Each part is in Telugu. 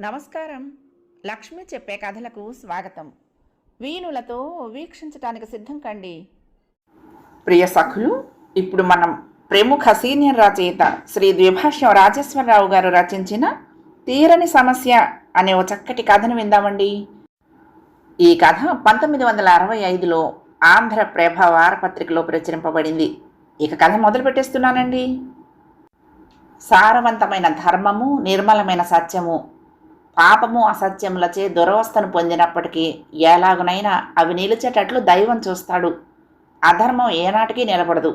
నమస్కారం. లక్ష్మి చెప్పే కథలకు స్వాగతం. వీణులతో వీక్షించటానికి సిద్ధం కండి. ప్రియ సఖులు ఇప్పుడు మనం ప్రముఖ సీనియర్ రచయిత శ్రీ ద్విభాష్యం రాజేశ్వరరావు గారు రచించిన తీరని సమస్య అనే ఓ చక్కటి కథను విందామండి. ఈ కథ పంతొమ్మిది వందల అరవై ఐదులో ఆంధ్రప్రభ వారపత్రికలో ప్రచురింపబడింది. ఇక కథ మొదలు పెట్టేస్తున్నానండి. సారవంతమైన ధర్మము నిర్మలమైన సత్యము పాపము అసత్యములచే దురవస్థను పొందినప్పటికీ ఎలాగునైనా అవి నిలిచేటట్లు దైవం చూస్తాడు. అధర్మం ఏనాటికి నిలబడదు.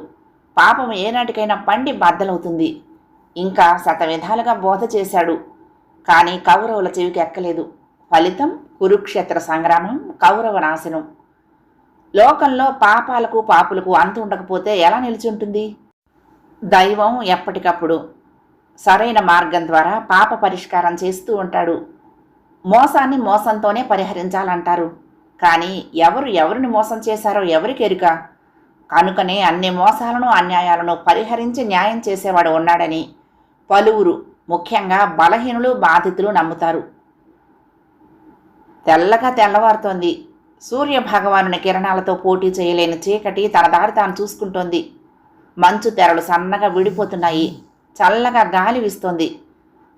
పాపం ఏనాటికైనా పండి బద్దలవుతుంది ఇంకా శతవిధాలుగా బోధ చేశాడు. కానీ కౌరవుల చెవికి ఎక్కలేదు. ఫలితం కురుక్షేత్ర సంగ్రామం కౌరవ నాశనం. లోకంలో పాపాలకు పాపులకు అంతు ఉండకపోతే ఎలా నిలిచి ఉంటుంది దైవం ఎప్పటికప్పుడు సరైన మార్గం ద్వారా పాప పరిష్కారం చేస్తూ ఉంటాడు. మోసాన్ని మోసంతోనే పరిహరించాలంటారు. కానీ ఎవరు ఎవరిని మోసం చేశారో ఎవరికి ఎరుక? కనుకనే అన్ని మోసాలను అన్యాయాలను పరిహరించి న్యాయం చేసేవాడు ఉన్నాడని పలువురు ముఖ్యంగా బలహీనులు బాధితులు నమ్ముతారు. తెల్లగా తెల్లవారుతోంది. సూర్య భగవానుని కిరణాలతో పోటీ చేయలేని చీకటి తన దారి తాను చూసుకుంటోంది. మంచు తెరలు సన్నగా విడిపోతున్నాయి. చల్లగా గాలి వీస్తోంది.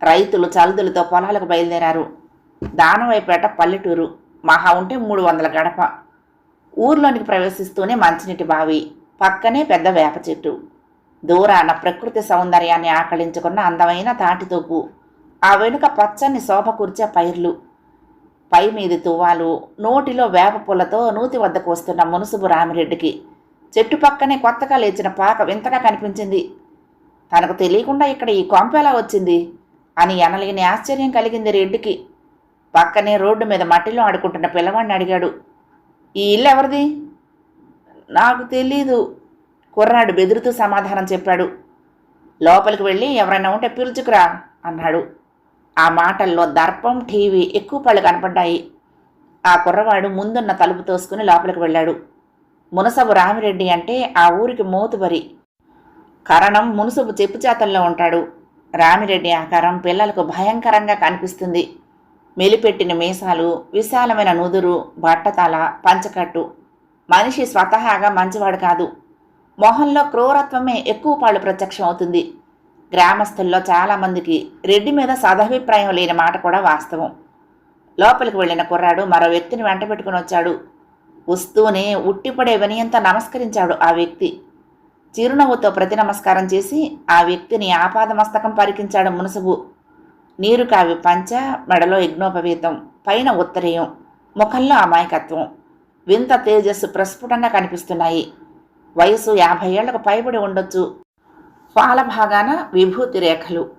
రైతులు చల్దులతో పొలాలకు బయలుదేరారు. దానవైపేట పల్లెటూరు. మహా ఉంటే మూడు వందల గడప. ఊర్లోనికి ప్రవేశిస్తూనే మంచినీటి బావి. పక్కనే పెద్ద వేప చెట్టు. దూరాన ప్రకృతి సౌందర్యాన్ని ఆకళించుకున్న అందమైన తాటితోపు ఆ వెనుక పచ్చని శోభ కూర్చే పైర్లు. పై మీది తువ్వాలు. నోటిలో వేప పూలతో నూతి వద్దకు వస్తున్న మునుసుబు రామిరెడ్డికి. చెట్టు పక్కనే కొత్తగా లేచిన పాక వింతగా కనిపించింది. తనకు తెలియకుండా ఇక్కడ ఈ కొంప ఎలా వచ్చింది? అని ఎనలేని ఆశ్చర్యం కలిగింది రెడ్డికి. పక్కనే రోడ్డు మీద మట్టిలో ఆడుకుంటున్న పిల్లవాడిని అడిగాడు ఈ ఇల్లు ఎవరిది? నాకు తెలీదు కుర్రాడు బెదురుతూ సమాధానం చెప్పాడు. లోపలికి వెళ్ళి ఎవరైనా ఉంటే పిలుచుకురా అన్నాడు. ఆ మాటల్లో దర్పం టీవీ ఎక్కువ పళ్ళు కనపడ్డాయి. ఆ కుర్రవాడు ముందున్న తలుపు తోసుకుని లోపలికి వెళ్ళాడు. మునసబు రామిరెడ్డి అంటే ఆ ఊరికి మోతుబరి. కరణం మునసబు చెప్పుచేతల్లో ఉంటాడు. రామిరెడ్డి ఆకారం పిల్లలకు భయంకరంగా కనిపిస్తుంది. మెలిపెట్టిన మీసాలు విశాలమైన నుదురు బట్టతల పంచకట్టు. మనిషి స్వతహాగా మంచివాడు కాదు. మొహంలో క్రూరత్వమే ఎక్కువ పాళ్ళు ప్రత్యక్షం అవుతుంది. గ్రామస్తుల్లో చాలామందికి రెడ్డి మీద సదభిప్రాయం లేని మాట కూడా వాస్తవం. లోపలికి వెళ్ళిన కుర్రాడు మరో వ్యక్తిని వెంట పెట్టుకుని వచ్చాడు. వస్తూనే ఉట్టిపడే వినయంతో నమస్కరించాడు ఆ వ్యక్తి. చిరునవ్వుతో ప్రతి నమస్కారం చేసి ఆ వ్యక్తిని ఆపాదమస్తకం పరికించాడు మునసుబు. నీరు కావి పంచ మెడలో యజ్ఞోపవీతం పైన ఉత్తరీయం ముఖంలో అమాయకత్వం. వింత తేజస్సు ప్రస్ఫుటంగా కనిపిస్తున్నాయి. వయసు యాభై ఏళ్ళకు పైబడి ఉండొచ్చు. పాల భాగాన విభూతి రేఖలు.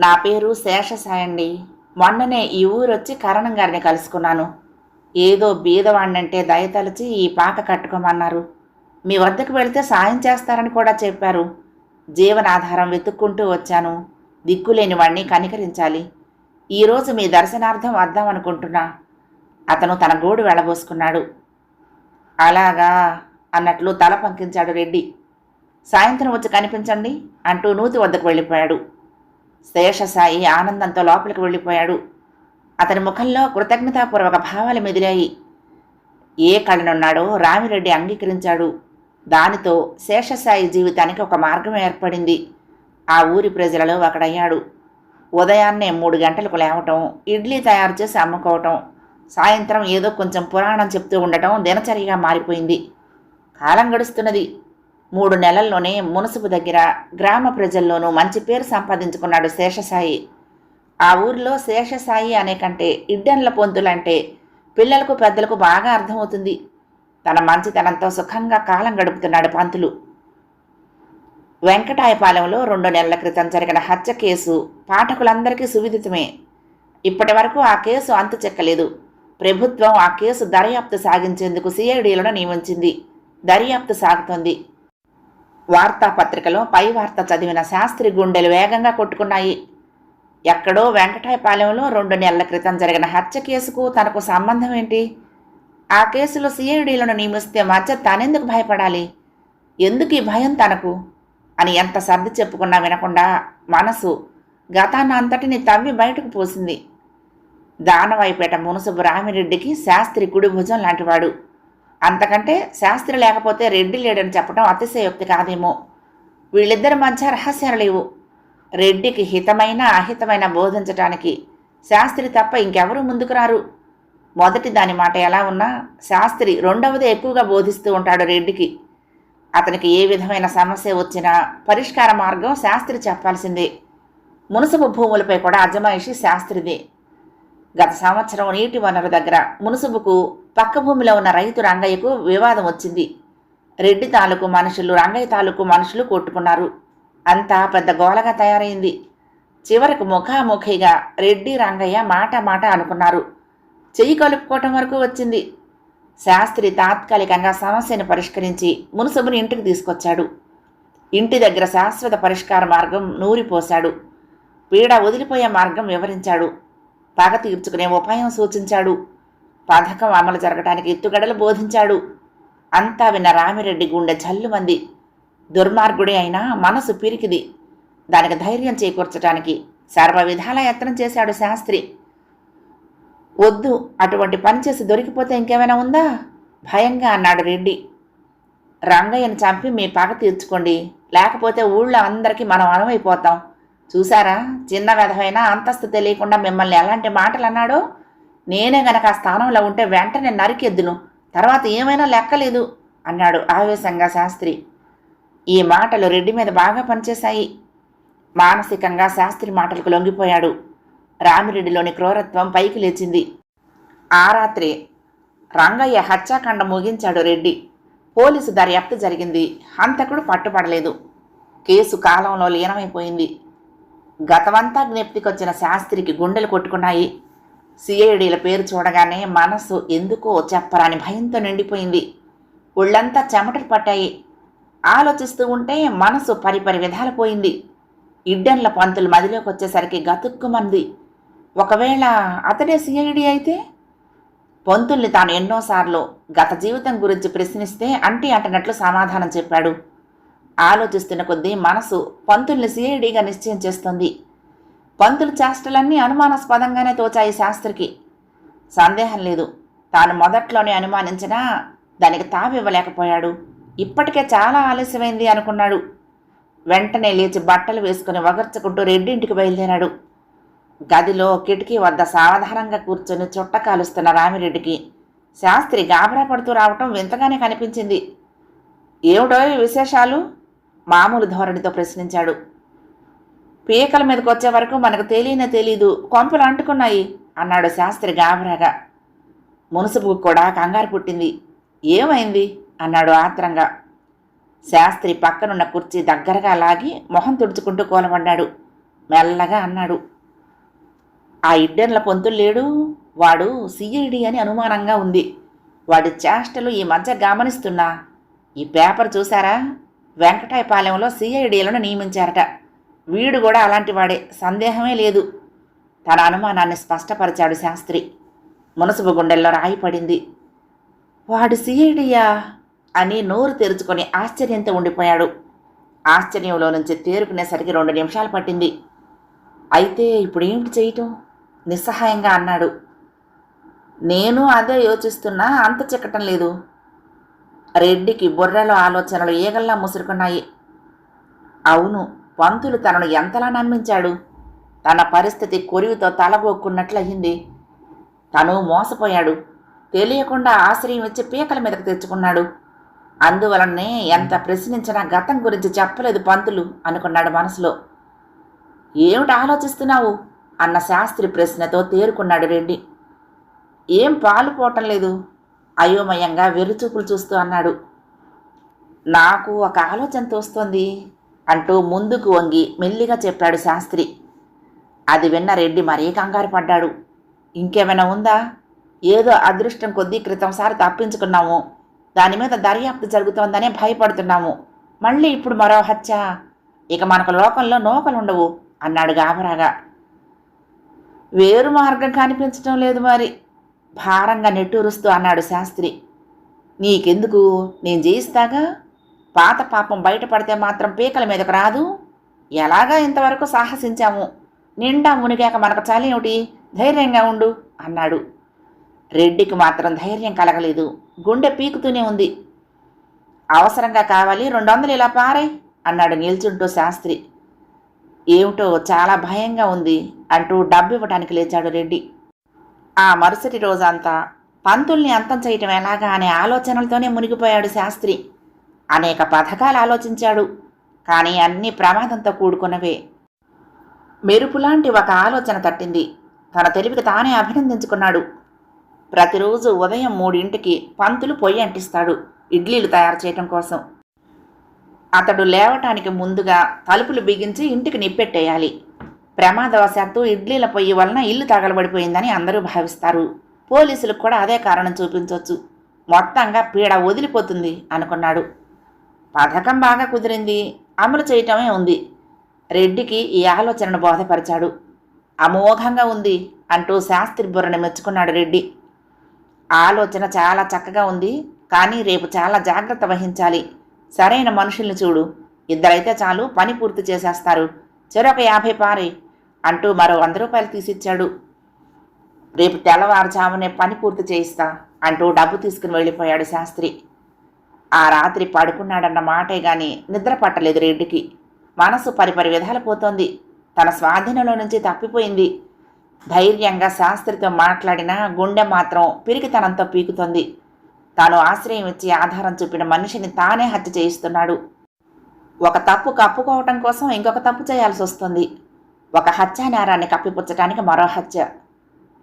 నా పేరు శేషసాయండి. మొన్ననే ఈ ఊరొచ్చి కరణం గారిని కలుసుకున్నాను. ఏదో బీదవాణ్ణంటే దయతలిచి ఈ పాక కట్టుకోమన్నారు. మీ వద్దకు వెళితే సాయం చేస్తారని కూడా చెప్పారు. జీవనాధారం వెతుక్కుంటూ వచ్చాను. దిక్కులేని వాణ్ణి కనికరించాలి. ఈరోజు మీ దర్శనార్థం వద్దామనుకుంటున్నా అతను తన గోడు వెళ్ళబోసుకున్నాడు. అలాగా అన్నట్లు తల పంకించాడు రెడ్డి. సాయంత్రం వచ్చి కనిపించండి అంటూ నూతి వద్దకు వెళ్ళిపోయాడు. శేషసాయి ఆనందంతో లోపలికి వెళ్ళిపోయాడు. అతని ముఖంలో కృతజ్ఞతాపూర్వక భావాలు మెదిలాయి. ఏ కళనున్నాడో రామిరెడ్డి అంగీకరించాడు. దానితో శేషసాయి జీవితానికి ఒక మార్గం ఏర్పడింది. ఆ ఊరి ప్రజలలో ఒకడయ్యాడు. ఉదయాన్నే మూడు గంటలకు లేవటం ఇడ్లీ తయారు చేసి అమ్ముకోవటం సాయంత్రం ఏదో కొంచెం పురాణం చెప్తూ ఉండటం దినచర్యగా మారిపోయింది. కాలం గడుస్తున్నది. మూడు నెలల్లోనే మునసుపు దగ్గర గ్రామ ప్రజల్లోనూ మంచి పేరు సంపాదించుకున్నాడు శేషసాయి. ఆ ఊరిలో శేషసాయి అనే కంటే ఇడ్డన్ల పొంతులంటే పిల్లలకు పెద్దలకు బాగా అర్థమవుతుంది. తన మంచితనంతో సుఖంగా కాలం గడుపుతున్నాడు పంతులు. వెంకటాయపాలెంలో రెండు నెలల క్రితం జరిగిన హత్య కేసు పాఠకులందరికీ సువిదితమే. ఇప్పటి వరకు ఆ కేసు అంతు చెక్కలేదు. ప్రభుత్వం ఆ కేసు దర్యాప్తు సాగించేందుకు సిఐడీలను నియమించింది. దర్యాప్తు సాగుతోంది. వార్తాపత్రికలో పై వార్త చదివిన శాస్త్రి గుండెలు వేగంగా కొట్టుకున్నాయి. ఎక్కడో వెంకటాయపాలెంలో రెండు నెలల క్రితం జరిగిన హత్య కేసుకు తనకు సంబంధం ఏంటి? ఆ కేసులో సిఐడీలను నియమిస్తే మధ్య తనెందుకు భయపడాలి? ఎందుకు ఈ భయం తనకు? అని ఎంత సర్ది చెప్పుకున్నా వినకుండా మనసు గతాన్ని అంతటిని తవ్వి బయటకు పోసింది. దానవాయిపేట మునసుబు రామిరెడ్డికి శాస్త్రి కుడి భుజం లాంటివాడు. అంతకంటే శాస్త్రి లేకపోతే రెడ్డి లేడని చెప్పడం అతిశయోక్తి కాదేమో. వీళ్ళిద్దరి మధ్య రహస్యాలు లేవు. రెడ్డికి హితమైన అహితమైన బోధించటానికి శాస్త్రి తప్ప ఇంకెవరూ ముందుకు రారు. మొదటి దాని మాట ఎలా ఉన్నా శాస్త్రి రెండవది ఎక్కువగా బోధిస్తూ ఉంటాడు రెడ్డికి. అతనికి ఏ విధమైన సమస్య వచ్చినా పరిష్కార మార్గం శాస్త్రి చెప్పాల్సిందే. మునుసబు భూములపై కూడా అజమాయిషి శాస్త్రిదే. గత సంవత్సరం నీటి వనరు దగ్గర మునుసుబుకు పక్క భూమిలో ఉన్న రైతు రంగయ్యకు వివాదం వచ్చింది. రెడ్డి తాలూకు మనుషులు రంగయ్య తాలూకు మనుషులు కొట్టుకున్నారు. అంతా పెద్ద గోలగా తయారైంది. చివరకు ముఖాముఖిగా రెడ్డి రంగయ్య మాట మాట అనుకున్నారు. చెయ్యి కలుపుకోవటం వరకు వచ్చింది. శాస్త్రి తాత్కాలికంగా సమస్యను పరిష్కరించి మునుసబుని ఇంటికి తీసుకొచ్చాడు. ఇంటి దగ్గర శాశ్వత పరిష్కార మార్గం నూరిపోశాడు. పీడ వదిలిపోయే మార్గం వివరించాడు. పగ తీర్చుకునే ఉపాయం సూచించాడు. పథకం అమలు జరగడానికి ఎత్తుగడలు బోధించాడు. అంతా విన్న రామిరెడ్డి గుండె జల్లుమంది దుర్మార్గుడే అయినా మనసు పిరికిది. దానికి ధైర్యం చేకూర్చడానికి సర్వ విధాల యత్నం చేశాడు శాస్త్రి. వద్దు అటువంటి పని చేసి దొరికిపోతే ఇంకేమైనా ఉందా? భయంగా అన్నాడు రెడ్డి. రంగయ్యను చంపి మీ పగ తీర్చుకోండి లేకపోతే ఊళ్ళో అందరికీ మనం అనువైపోతాం. చూసారా చిన్న విధమైన అంతస్తు తెలియకుండా మిమ్మల్ని ఎలాంటి మాటలు అన్నాడో నేనే గనక ఆ స్థానంలో ఉంటే వెంటనే నరికెద్దును. తర్వాత ఏమైనా లెక్కలేదు అన్నాడు ఆవేశంగా శాస్త్రి. ఈ మాటలు రెడ్డి మీద బాగా పనిచేశాయి. మానసికంగా శాస్త్రి మాటలకు లొంగిపోయాడు. రామిరెడ్డిలోని క్రూరత్వం పైకి లేచింది. ఆ రాత్రి రంగయ్య హత్యాకాండ ముగించాడు రెడ్డి. పోలీసు దర్యాప్తు జరిగింది. హంతకుడు పట్టుపడలేదు. కేసు కాలంలో లీనమైపోయింది. గతమంతా జ్ఞప్తికొచ్చిన శాస్త్రికి గుండెలు కొట్టుకున్నాయి. సిఐడీల పేరు చూడగానే మనసు ఎందుకో చెప్పరాని భయంతో నిండిపోయింది. ఒళ్ళంతా చెమటలు పట్టాయి. ఆలోచిస్తూ ఉంటే మనసు పరిపరి విధాలు పోయింది. ఇడ్డన్ల పంతులు మదిలోకి వచ్చేసరికి గతుక్కుమంది. ఒకవేళ అతడే సిఐడి అయితే పంతుల్ని తాను ఎన్నోసార్లు గత జీవితం గురించి ప్రశ్నిస్తే అంటి అంటనట్లు సమాధానం చెప్పాడు. ఆలోచిస్తున్న కొద్దీ మనసు పంతుల్ని సిఐడిగా నిశ్చయం చేస్తుంది. పంతులు చేష్టలన్నీ అనుమానాస్పదంగానే తోచాయి శాస్త్రికి. సందేహం లేదు. తాను మొదట్లోనే అనుమానించినా దానికి తావివ్వలేకపోయాడు. ఇప్పటికే చాలా ఆలస్యమైంది అనుకున్నాడు. వెంటనే లేచి బట్టలు వేసుకుని వగర్చుకుంటూ రెడ్డింటికి బయలుదేరాడు. గదిలో కిటికీ వద్ద సావధానంగా కూర్చొని చుట్ట కాలుస్తున్న రామిరెడ్డికి శాస్త్రి గాబరా పడుతూ రావటం వింతగానే కనిపించింది. ఏమిటో విశేషాలు? మామూలు ధోరణితో ప్రశ్నించాడు. పీకల మీదకి వచ్చే వరకు మనకు తెలియనే తెలీదు. కొంపలు అంటుకున్నాయి అన్నాడు శాస్త్రి గాబరాగా మునుసుపుకు కూడా కంగారు పుట్టింది. ఏమైంది? అన్నాడు ఆత్రంగా. శాస్త్రి పక్కనున్న కుర్చీ దగ్గరగా లాగి మొహం తుడుచుకుంటూ కూలబడ్డాడు మెల్లగా అన్నాడు. ఆ ఇడ్డెన్ల పొంతులు లేడు. వాడు సిఐడి అని అనుమానంగా ఉంది. వాడి చేష్టలు ఈ మధ్య గమనిస్తున్నా. ఈ పేపర్ చూసారా వెంకటాయపాలెంలో సిఐడిలను నియమించారట. వీడు కూడా అలాంటి వాడే. సందేహమే లేదు. తన అనుమానాన్ని స్పష్టపరిచాడు శాస్త్రి. మునసుబు గుండెల్లో రాయి పడింది. వాడు సిఐడియా అని నోరు తెరుచుకొని ఆశ్చర్యంతో ఉండిపోయాడు. ఆశ్చర్యంలో నుంచి తేరుకునేసరికి రెండు నిమిషాలు పట్టింది. అయితే ఇప్పుడు ఏమిటి చేయటం? నిస్సహాయంగా అన్నాడు. నేను అదే యోచిస్తున్నా అంత చిక్కటం లేదు. రెడ్డికి బుర్రలో ఆలోచనలు ఏగల్లా ముసురుకున్నాయి. అవును పంతులు తనను ఎంతలా నమ్మించాడు? తన పరిస్థితి కొరివితో తలగొక్కున్నట్లయింది తను మోసపోయాడు. తెలియకుండా ఆశ్రయం ఇచ్చి పీకల మీదకు తెచ్చుకున్నాడు. అందువలనే ఎంత ప్రశ్నించినా గతం గురించి చెప్పలేదు పంతులు అనుకున్నాడు మనసులో. ఏమిటి ఆలోచిస్తున్నావు? అన్న శాస్త్రి ప్రశ్నతో తేరుకున్నాడు రెడ్డి ఏం పాలు పోవటం లేదు? అయోమయంగా వెర్రిచూపులు చూస్తూ అన్నాడు. నాకు ఒక ఆలోచన తోస్తోంది అంటూ ముందుకు వంగి మెల్లిగా చెప్పాడు శాస్త్రి. అది విన్న రెడ్డి మరీ కంగారు పడ్డాడు. ఇంకేమైనా ఉందా? ఏదో అదృష్టం కొద్దీ క్రితంసారి తప్పించుకున్నాము. దాని మీద దర్యాప్తు జరుగుతోందనే భయపడుతున్నాము. మళ్ళీ ఇప్పుడు మరో హత్య. ఇక మనకు లోకంలో నోకలుండవు అన్నాడు గాబరాగా వేరు మార్గం కనిపించటం లేదు మరి. భారంగా నెట్టూరుస్తూ అన్నాడు శాస్త్రి. నీకెందుకు? నేను జయిస్తాగా? పాత పాపం బయటపడితే మాత్రం పీకల మీదకు రాదు? ఎలాగా ఇంతవరకు సాహసించాము? నిండా మునిగాక మనకు చలేమిటి ధైర్యంగా ఉండు అన్నాడు. రెడ్డికి మాత్రం ధైర్యం కలగలేదు. గుండె పీకుతూనే ఉంది. అవసరంగా కావాలి రెండు వందలు ఇలా పారాయి అన్నాడు నిల్చుంటూ శాస్త్రి. ఏమిటో చాలా భయంగా ఉంది అంటూ డబ్బు ఇవ్వటానికి లేచాడు రెడ్డి. ఆ మరుసటి రోజంతా పంతుల్ని అంతం చేయటం ఎలాగా అనే ఆలోచనలతోనే మునిగిపోయాడు శాస్త్రి. అనేక పథకాలు ఆలోచించాడు కానీ అన్నీ ప్రమాదంతో కూడుకున్నవే. మెరుపులాంటి ఒక ఆలోచన తట్టింది. తన తెలివికి తానే అభినందించుకున్నాడు. ప్రతిరోజు ఉదయం మూడింటికి పంతులు పొయ్యి అంటిస్తాడు ఇడ్లీలు తయారు చేయటం కోసం. అతడు లేవటానికి ముందుగా తలుపులు బిగించి ఇంటికి నిప్పెట్టేయాలి. ప్రమాదవశాత్తు ఇడ్లీల పొయ్యి వలన ఇల్లు తగలబడిపోయిందని అందరూ భావిస్తారు. పోలీసులకు కూడా అదే కారణం చూపించవచ్చు మొత్తంగా పీడ వదిలిపోతుంది అనుకున్నాడు. పథకం బాగా కుదిరింది. అమలు చేయటమే ఉంది. రెడ్డికి ఈ ఆలోచనను బోధపరిచాడు. అమోఘంగా ఉంది అంటూ శాస్త్రి బుర్రని మెచ్చుకున్నాడు రెడ్డి. ఆలోచన చాలా చక్కగా ఉంది కానీ రేపు చాలా జాగ్రత్త వహించాలి. సరైన మనుషుల్ని చూడు. ఇద్దరైతే చాలు పని పూర్తి చేసేస్తారు. చెరొక యాభై పారి అంటూ మరో వంద రూపాయలు తీసిచ్చాడు. రేపు తెల్లవారుజామునే పని పూర్తి చేయిస్తా అంటూ డబ్బు తీసుకుని వెళ్ళిపోయాడు శాస్త్రి. ఆ రాత్రి పడుకున్నాడన్న మాటే గాని నిద్ర పట్టలేదు రెడ్డికి. మనసు పరిపరి విధాలు పోతోంది. తన స్వాధీనంలో నుంచి తప్పిపోయింది. ధైర్యంగా శాస్త్రితో మాట్లాడినా గుండె మాత్రం పిరికితనంతో పీకుతోంది. తాను ఆశ్రయం ఇచ్చి ఆధారం చూపిన మనిషిని తానే హత్య చేయిస్తున్నాడు. ఒక తప్పు కప్పుకోవటం కోసం ఇంకొక తప్పు చేయాల్సి వస్తుంది. ఒక హత్యా నేరాన్ని కప్పిపుచ్చటానికి మరో హత్య.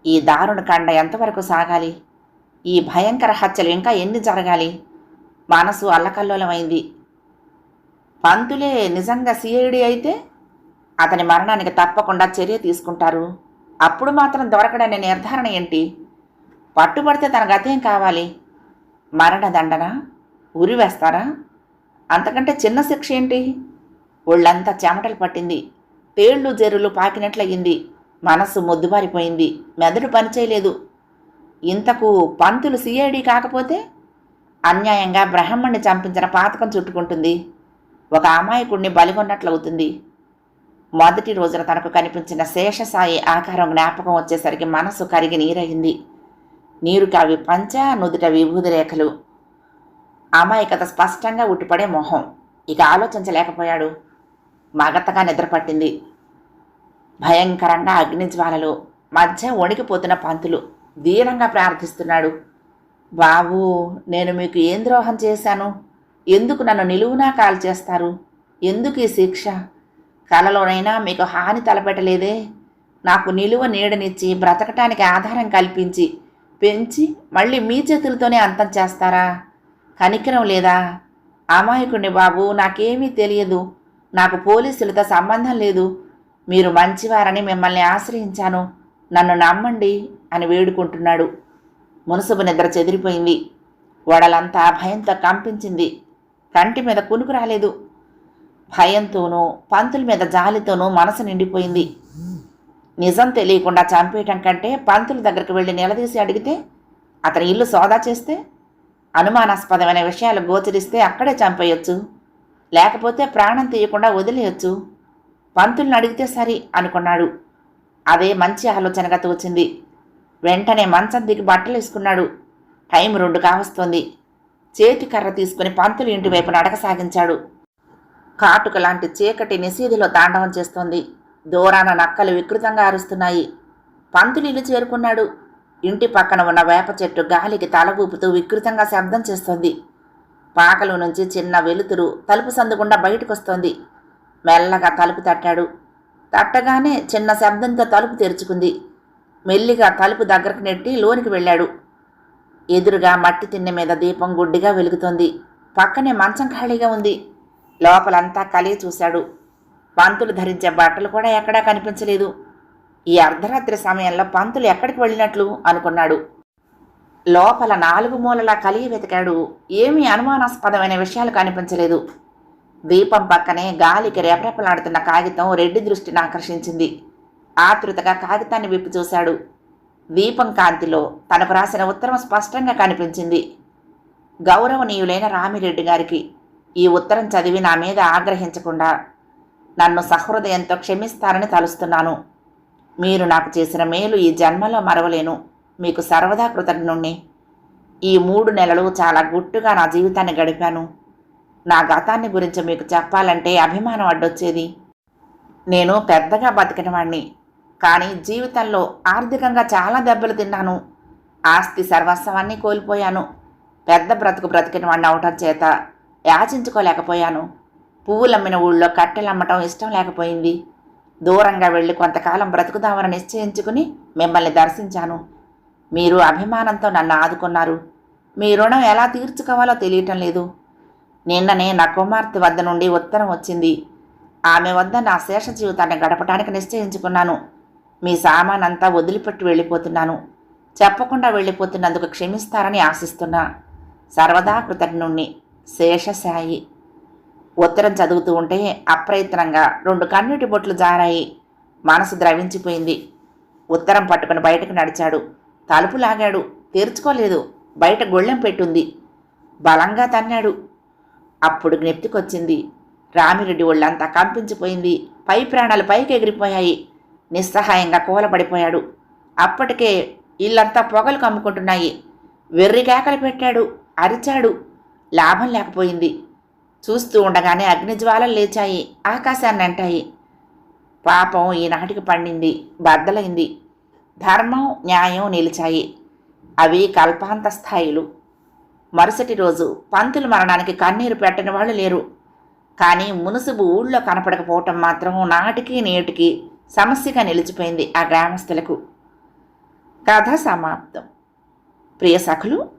ఈ దారుణ కండ ఎంతవరకు సాగాలి? ఈ భయంకర హత్యలు ఇంకా ఎన్ని జరగాలి? మనసు అల్లకల్లోలమైంది. పంతులే నిజంగా సిఐడి అయితే అతని మరణానికి తప్పకుండా చర్య తీసుకుంటారు. అప్పుడు మాత్రం దొరకడనే నిర్ధారణ ఏంటి? పట్టుబడితే తన గతేం కావాలి. మరణదండన ఉరి వేస్తారా? అంతకంటే చిన్న శిక్ష ఏంటి? ఒళ్ళంతా చెమటలు పట్టింది. పేళ్ళు జెర్రులు పాకినట్లయింది. మనస్సు మొద్దుబారిపోయింది. మెదడు పనిచేయలేదు. ఇంతకు పంతులు సిఐడి కాకపోతే అన్యాయంగా బ్రహ్మణ్ణి చంపించిన పాతకం చుట్టుకుంటుంది. ఒక అమాయకుడిని బలిగొన్నట్లవుతుంది. మొదటి రోజున తనకు కనిపించిన శేషసాయి ఆకారం జ్ఞాపకం వచ్చేసరికి మనసు కరిగి నీరయింది. నీరు కావి పంచ నుదుట విభూది రేఖలు. అమాయకత స్పష్టంగా ఉట్టిపడే మొహం. ఇక ఆలోచించలేకపోయాడు. మగతగా నిద్రపట్టింది. భయంకరంగా అగ్నిజ్వాలలు. మధ్య వణికిపోతున్న పంతులు ధీరంగా ప్రార్థిస్తున్నాడు. బాబు నేను మీకు ఏం ద్రోహం చేశాను? ఎందుకు నన్ను నిలువునా కాల్ చేస్తారు ఎందుకు ఈ శిక్ష? కలలోనైనా మీకు హాని తలపెట్టలేదే? నాకు నిలువ నీడనిచ్చి బ్రతకటానికి ఆధారం కల్పించి పెంచి మళ్ళీ మీ చేతులతోనే అంతం చేస్తారా? కనికరం లేదా? అమాయకుడిని బాబు నాకేమీ తెలియదు. నాకు పోలీసులతో సంబంధం లేదు. మీరు మంచివారని మిమ్మల్ని ఆశ్రయించాను. నన్ను నమ్మండి అని వేడుకుంటున్నాడు. మునసుబు నిద్ర చెదిరిపోయింది. వడలంతా భయంతో కంపించింది. కంటి మీద కునుకు రాలేదు. భయంతోనూ పంతుల మీద జాలితోనూ మనసు నిండిపోయింది. నిజం తెలియకుండా చంపేయటం కంటే పంతుల దగ్గరికి వెళ్ళి నిలదీసి అడిగితే అతని ఇల్లు సోదా చేస్తే అనుమానాస్పదమైన విషయాలు గోచరిస్తే అక్కడే చంపేయొచ్చు లేకపోతే ప్రాణం తీయకుండా వదిలేయొచ్చు. పంతుల్ని అడిగితే సరి అనుకున్నాడు. అదే మంచి ఆలోచనగా తోచింది. వెంటనే మంచం దిగి బట్టలు వేసుకున్నాడు. టైం రెండు కావస్తోంది. చేతి కర్ర తీసుకుని పంతులు ఇంటి వైపు నడక సాగించాడు కాటుక లాంటి చీకటి నిశీధిలో తాండవం చేస్తోంది. దూరాన నక్కలు వికృతంగా అరుస్తున్నాయి. పంతులిల్లు చేరుకున్నాడు. ఇంటి పక్కన ఉన్న వేప చెట్టు గాలికి తల ఊపుతూ వికృతంగా శబ్దం చేస్తోంది. పాకలు నుంచి చిన్న వెలుతురు తలుపు సందుకుండా బయటకొస్తోంది. మెల్లగా తలుపు తట్టాడు. తట్టగానే చిన్న శబ్దంతో తలుపు తెరుచుకుంది. మెల్లిగా తలుపు దగ్గరకు నెట్టి లోనికి వెళ్ళాడు. ఎదురుగా మట్టి తిన్నె మీద దీపం గుడ్డిగా వెలుగుతోంది. పక్కనే మంచం ఖాళీగా ఉంది. లోపలంతా కలిగి చూశాడు. పంతులు ధరించే బట్టలు కూడా ఎక్కడా కనిపించలేదు. ఈ అర్ధరాత్రి సమయంలో పంతులు ఎక్కడికి వెళ్ళినట్లు అనుకున్నాడు. లోపల నాలుగు మూలలా కలిగి వెతికాడు. ఏమీ అనుమానాస్పదమైన విషయాలు కనిపించలేదు. దీపం పక్కనే గాలికి రెపరెపలాడుతున్న కాగితం రెడ్డి దృష్టిని ఆకర్షించింది. ఆతృతగా కాగితాన్ని విప్పి చూశాడు. దీపం కాంతిలో తనకు రాసిన ఉత్తరం స్పష్టంగా కనిపించింది. గౌరవనీయులైన రామిరెడ్డి గారికి ఈ ఉత్తరం చదివి నా మీద ఆగ్రహించకుండా నన్ను సహృదయంతో క్షమిస్తారని తలుస్తున్నాను. మీరు నాకు చేసిన మేలు ఈ జన్మలో మరవలేను. మీకు సర్వదా కృతజ్ఞుణ్ణి. ఈ మూడు నెలలు చాలా గుట్టుగా నా జీవితాన్ని గడిపాను. నా గతాన్ని గురించి మీకు చెప్పాలంటే అభిమానం అడ్డొచ్చేది. నేను పెద్దగా బతికినవాణ్ణి కానీ జీవితంలో ఆర్థికంగా చాలా దెబ్బలు తిన్నాను. ఆస్తి సర్వస్వాన్ని కోల్పోయాను. పెద్ద బ్రతుకు బ్రతికిన వాడిని అవటం చేత యాచించుకోలేకపోయాను. పువ్వులమ్మిన ఊళ్ళో కట్టెలు అమ్మటం ఇష్టం లేకపోయింది. దూరంగా వెళ్ళి కొంతకాలం బ్రతుకుదామని నిశ్చయించుకుని మిమ్మల్ని దర్శించాను. మీరు అభిమానంతో నన్ను ఆదుకున్నారు. మీ రుణం ఎలా తీర్చుకోవాలో తెలియటం లేదు. నిన్ననే నా కుమార్తె వద్ద నుండి ఉత్తరం వచ్చింది. ఆమె వద్ద నా శేష జీవితాన్ని గడపడానికి నిశ్చయించుకున్నాను. మీ సామానంతా వదిలిపెట్టి వెళ్ళిపోతున్నాను. చెప్పకుండా వెళ్ళిపోతున్నందుకు క్షమిస్తారని ఆశిస్తున్నా. సర్వదా కృతజ్ఞుణ్ణి. శేషశాయి. ఉత్తరం చదువుతూ ఉంటే అప్రయత్నంగా రెండు కన్నీటి బొట్లు జారాయి. మనసు ద్రవించిపోయింది. ఉత్తరం పట్టుకుని బయటకు నడిచాడు. తలుపు లాగాడు. తెరుచుకోలేదు. బయట గొళ్ళెం పెట్టుంది. బలంగా తన్నాడు. అప్పుడు జ్ఞప్తికొచ్చింది. రామిరెడ్డి ఒళ్ళంతా కంపించిపోయింది. పై ప్రాణాలు పైకి ఎగిరిపోయాయి. నిస్సహాయంగా కూలబడిపోయాడు. అప్పటికే ఇల్లంతా పొగలు కమ్ముకుంటున్నాయి. వెర్రి కేకలు పెట్టాడు. అరిచాడు. లాభం లేకపోయింది. చూస్తూ ఉండగానే అగ్నిజ్వాలలు లేచాయి ఆకాశాన్ని అంటాయి పాపం ఈనాటికి పండింది బద్దలైంది. ధర్మం న్యాయం నిలిచాయి. అవి కల్పాంత స్థాయిలు. మరుసటి రోజు పంతులు మరణానికి కన్నీరు పెట్టని వాళ్ళు లేరు. కానీ మునుసుబు ఊళ్ళో కనపడకపోవటం మాత్రం నాటికి నేటికి సమస్యగా నిలిచిపోయింది ఆ గ్రామస్తులకు. కథ సమాప్తం. ప్రియ సఖులు